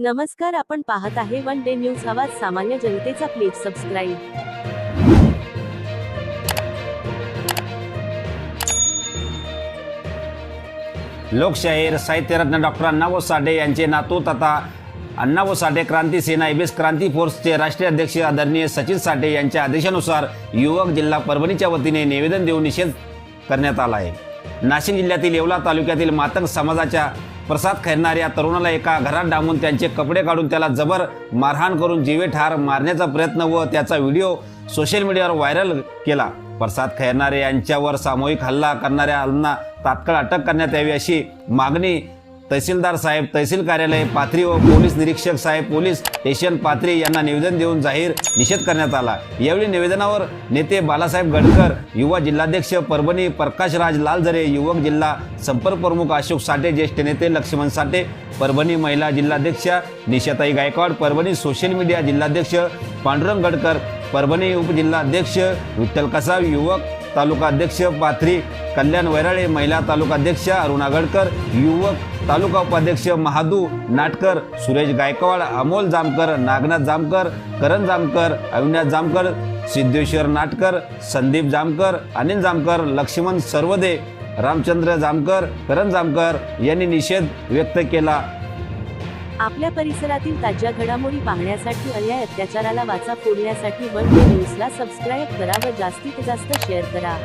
नमस्कार आपण पाहत आहे वन डे न्यूज आवाज सामान्य जनतेचा प्लीज सबस्क्राईब लोकशाहीर साहित्यरत्न डॉक्टर अण्णाभाऊ साठे यांचे नातू तथा अण्णाभाऊ साठे क्रांती सेना एबीएस क्रांती फोर्सचे राष्ट्रीय अध्यक्ष आदरणीय सचिन साठे यांच्या आदेशानुसार युवक जिल्हा परभणीच्या वतीने निवेदन देऊन निषेध करण्यात आला आहे. नाशिक जिल्ह्यातील येवला तालुक्यातील मातंग समाजाच्या प्रसाद खैरणाऱ्या तरुणाला एका घरात डांबून त्यांचे कपडे काढून त्याला जबर मारहाण करून जीवे ठार मारण्याचा प्रयत्न व त्याचा व्हिडिओ सोशल मीडियावर व्हायरल केला. प्रसाद खैरनारे यांच्यावर सामूहिक हल्ला करणाऱ्यांना तात्काळ अटक करण्यात यावी अशी मागणी तहसीलदार साहेब तहसील कार्यालय पाथरी व पोलीस निरीक्षक साहेब पोलीस स्टेशन पाथरी यांना निवेदन देऊन जाहीर निषेध करण्यात आला. यावेळी निवेदनावर नेते बालासाहेब गडकर युवा जिल्हाध्यक्ष परभणी प्रकाशराज लालझरे युवक जिल्हा संपर्क प्रमुख अशोक साठे ज्येष्ठ नेते लक्ष्मण साठे परभणी महिला जिल्हाध्यक्षा निशाताई गायकवाड परभणी सोशल मीडिया जिल्हाध्यक्ष पांडुरंग गडकर परभणी उपजिल्हाध्यक्ष विठ्ठल कसाब युवक तालुका अध्यक्ष पाथरी कल्याण वैराळे महिला तालुका अध्यक्ष अरुणा गडकर युवक तालुका उपाध्यक्ष महादू नाटकर सुरेश गायकवाड अमोल जामकर नागनाथ जामकर करण जामकर अविनाश जामकर सिद्धेश्वर नाटकर संदीप जामकर अनिल जामकर लक्ष्मण सर्वदे रामचंद्र जामकर करण जामकर यांनी निषेध व्यक्त केला. आपल्या परिसरातील ताज्या घडामोडी पाहण्यासाठी अन्याय अत्याचाराला वाचा फोडण्यासाठी वन न्यूजला सबस्क्राईब करा व जास्तीत जास्त शेअर करा.